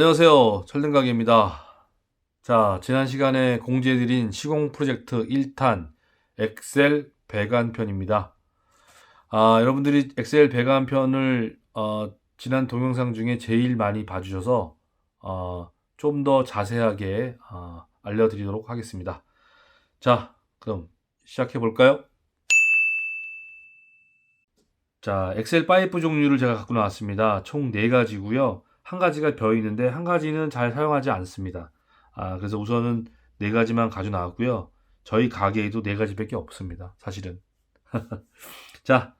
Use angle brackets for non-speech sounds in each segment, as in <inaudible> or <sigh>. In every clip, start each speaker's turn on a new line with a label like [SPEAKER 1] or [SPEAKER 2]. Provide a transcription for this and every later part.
[SPEAKER 1] 안녕하세요. 철든가게입니다. 자, 지난 시간에 공지해드린 시공 프로젝트 1탄 엑셀 배관편입니다. 아, 여러분들이 엑셀 배관편을 어, 지난 동영상 중에 제일 많이 봐주셔서 어, 좀 더 자세하게 어, 알려드리도록 하겠습니다. 자, 그럼 시작해 볼까요? 자, 엑셀 파이프 종류를 제가 갖고 나왔습니다. 총 4가지고요. 한 가지가 벼 있는데 한 가지는 잘 사용하지 않습니다. 아, 그래서 우선은 네 가지만 가져 나왔고요. 저희 가게에도 네 가지밖에 없습니다. 사실은. <laughs> 자,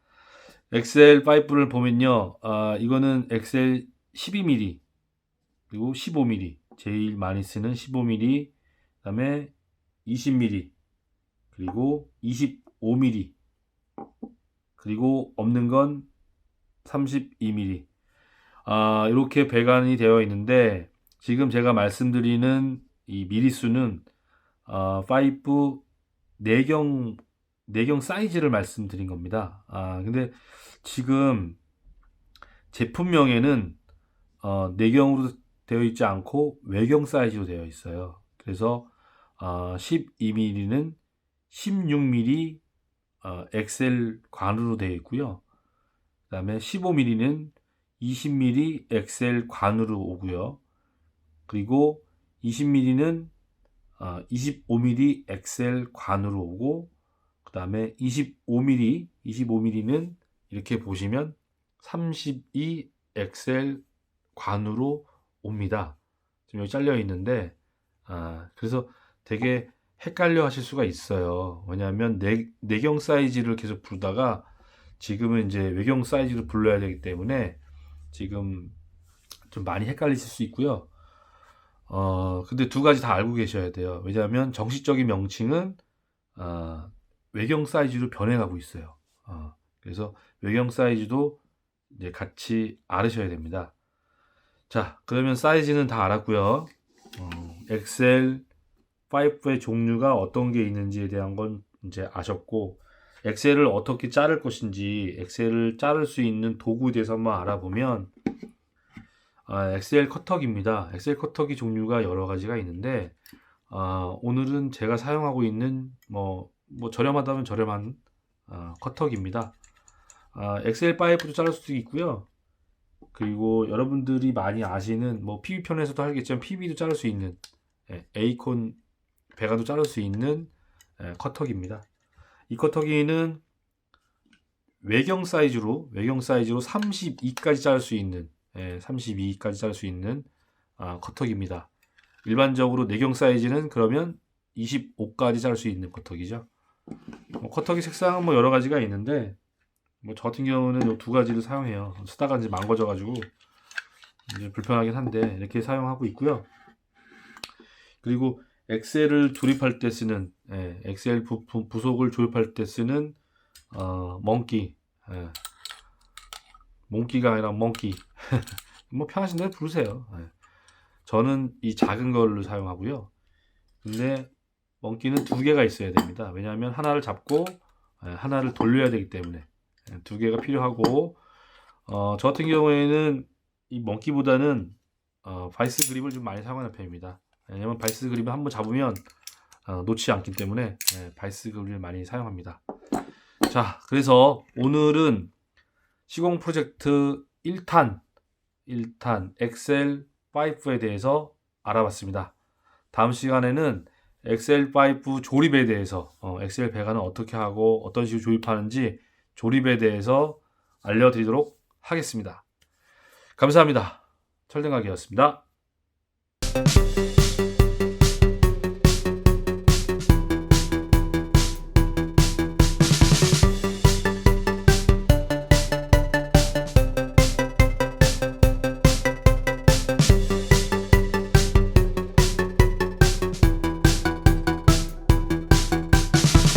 [SPEAKER 1] 엑셀 파이프를 보면요. 아, 이거는 엑셀 12mm 그리고 15mm 제일 많이 쓰는 15mm 그다음에 20mm 그리고 25mm 그리고 없는 건 32mm 아, 이렇게 배관이 되어 있는데 지금 제가 말씀드리는 이 미리수는 어, 5 내경 내경 사이즈를 말씀드린 겁니다. 아, 근데 지금 제품명에는 어, 내경으로 되어 있지 않고 외경 사이즈로 되어 있어요. 그래서 어, 12mm는 16mm 어, 엑셀 관으로 되어 있고요. 그다음에 15mm는 20mm 엑셀 관으로 오고요. 그리고 20mm는 25mm 엑셀 관으로 오고 그 다음에 25mm 25mm는 이렇게 보시면 32 엑셀 관으로 옵니다. 지금 여기 잘려 있는데 아, 그래서 되게 헷갈려 하실 수가 있어요. 왜냐하면 내, 내경 사이즈를 계속 부르다가 지금은 이제 외경 사이즈로 불러야 되기 때문에 지금 좀 많이 헷갈리실 수 있고요. 어, 근데 두 가지 다 알고 계셔야 돼요. 왜냐하면 정식적인 명칭은 어, 외경 사이즈로 변해가고 있어요. 어, 그래서 외경 사이즈도 이제 같이 알으셔야 됩니다. 자, 그러면 사이즈는 다 알았고요. 어, 엑셀 5의 종류가 어떤 게 있는지에 대한 건 이제 아셨고 엑셀을 어떻게 자를 것인지 엑셀을 자를 수 있는 도구에 대해서 한번 알아보면 아, 엑셀 커터기입니다. 엑셀 커터기 종류가 여러 가지가 있는데 아, 오늘은 제가 사용하고 있는 뭐, 뭐 저렴하다면 저렴한 아, 커터기입니다. 아, 엑셀 파이프도 자를 수도 있고요. 그리고 여러분들이 많이 아시는 뭐 PB 편에서도 하겠지만 PB도 자를 수 있는 예, 에이콘 배관도 자를 수 있는 예, 커터기입니다. 이 커터기는 외경 사이즈로 외경 사이즈로 32까지 자를 수 있는 예, 32까지 자를 수 있는 아, 커터기입니다. 일반적으로 내경 사이즈는 그러면 25까지 자를 수 있는 커터기죠. 뭐, 커터기 색상은 뭐 여러 가지가 있는데 뭐 저 같은 경우는 이 두 가지를 사용해요. 쓰다가 이제 망가져가지고 이제 불편하긴 한데 이렇게 사용하고 있고요. 그리고 엑셀을 조립할 때 쓰는 예, 엑셀 부, 부 속을 조립할 때 쓰는 어, 멍키 예. 몽키가 아니라 멍키 <laughs> 뭐 편하신 대로 부르세요. 예. 저는 이 작은 걸로 사용하고요. 근데 멍키는 두 개가 있어야 됩니다. 왜냐하면 하나를 잡고 예, 하나를 돌려야 되기 때문에 예, 두 개가 필요하고 어, 저 같은 경우에는 이 멍키보다는 어, 바이스 그립을 좀 많이 사용하는 편입니다 왜냐면 바이스 그립을 한번 잡으면 어, 놓지 않기 때문에 네, 바이스 그립을 많이 사용합니다. 자, 그래서 오늘은 시공 프로젝트 1탄 1탄 엑셀 5에 대해서 알아봤습니다. 다음 시간에는 엑셀 5 조립에 대해서 어, 엑셀 배관은 어떻게 하고 어떤 식으로 조립하는지 조립에 대해서 알려드리도록 하겠습니다. 감사합니다. 철등각이었습니다.